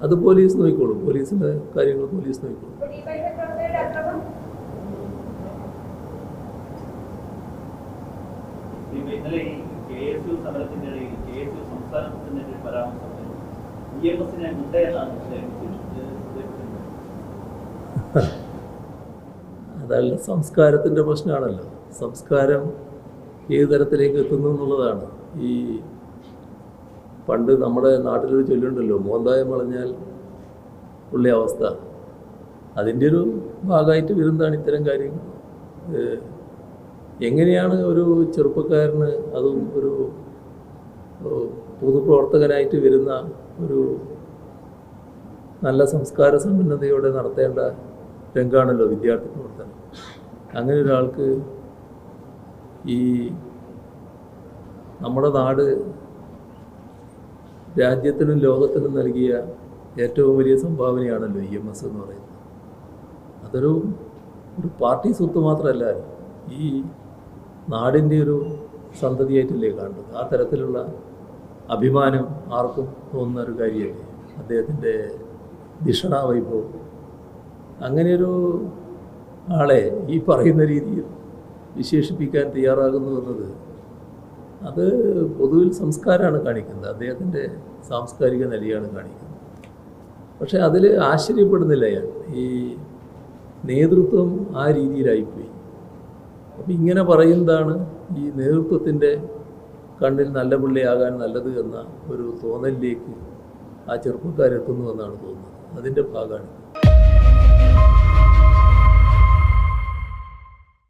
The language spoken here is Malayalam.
അത് പോലീസ് നോക്കിക്കോളും. പോലീസിന്റെ കാര്യങ്ങൾ പോലീസ് നോക്കിക്കോളും. ഇന്നലെ ഈ കെ എസ് യു സമരത്തിന്റെ ഇടയിൽ കെ എസ് യു സംസ്ഥാന പ്രസിഡന്റിന്റെ ഒരു പരാമർശം ഇ എം എസിനെ മുണ്ടയെന്നാണ് അതല്ല സംസ്കാരത്തിന്റെ പ്രശ്നമാണല്ലോ. സംസ്കാരം ഏത് തരത്തിലേക്ക് എത്തുന്നു എന്നുള്ളതാണ്. ഈ പണ്ട് നമ്മുടെ നാട്ടിലൊരു ചൊല്ലുണ്ടല്ലോ മോന്തായം വളഞ്ഞാൽ ഉള്ള അവസ്ഥ. അതിന്റെ ഒരു ഭാഗമായിട്ട് വരുന്നതാണ് ഇത്തരം കാര്യങ്ങൾ എങ്ങനെയാണ് ഒരു ചെറുപ്പക്കാരന് അതും ഒരു പൊതുപ്രവർത്തകനായിട്ട് വരുന്ന ഒരു നല്ല സംസ്കാര സമ്പന്നതയോടെ നടത്തേണ്ട രംഗാണല്ലോ വിദ്യാർത്ഥി പ്രവർത്തനം. അങ്ങനെ ഒരാൾക്ക് ഈ നമ്മുടെ നാട് രാജ്യത്തിനും ലോകത്തിനും നൽകിയ ഏറ്റവും വലിയ സംഭാവനയാണല്ലോ ഇ എം എസ് എന്ന് പറയുന്നത്. അതൊരു ഒരു പാർട്ടി സ്വത്ത് മാത്രമല്ല ഈ നാടിന്റെ ഒരു സന്തതിയായിട്ടല്ലേ കാണുന്നത്? ആ തരത്തിലുള്ള അഭിമാനം ആർക്കും തോന്നുന്ന ഒരു കാര്യമല്ലേ? അദ്ദേഹത്തിന്റെ ധിഷണ വൈഭവം അങ്ങനെയൊരു ആളെ ഈ പറയുന്ന രീതിയിൽ വിശേഷിപ്പിക്കാൻ തയ്യാറാകുന്നു എന്നത് അത് പൊതുവിൽ സംസ്കാരമാണ് കാണിക്കുന്നത്. അദ്ദേഹത്തിന്റെ സാംസ്കാരിക നിലയാണ് കാണിക്കുന്നത്. പക്ഷേ അതിൽ ആശ്ചര്യപ്പെടുന്നില്ല അയാൾ ഈ നേതൃത്വം ആ രീതിയിലായിപ്പോയി. അപ്പം ഇങ്ങനെ പറയുന്നതാണ് ഈ നേതൃത്വത്തിന്റെ കണ്ണിൽ നല്ല പുള്ളിയാകാൻ നല്ലത് എന്ന ഒരു തോന്നലിലേക്ക് ആ ചെറുപ്പക്കാരെത്തുന്നു എന്നാണ് തോന്നുന്നത്. അതിന്റെ ഭാഗമാണ്.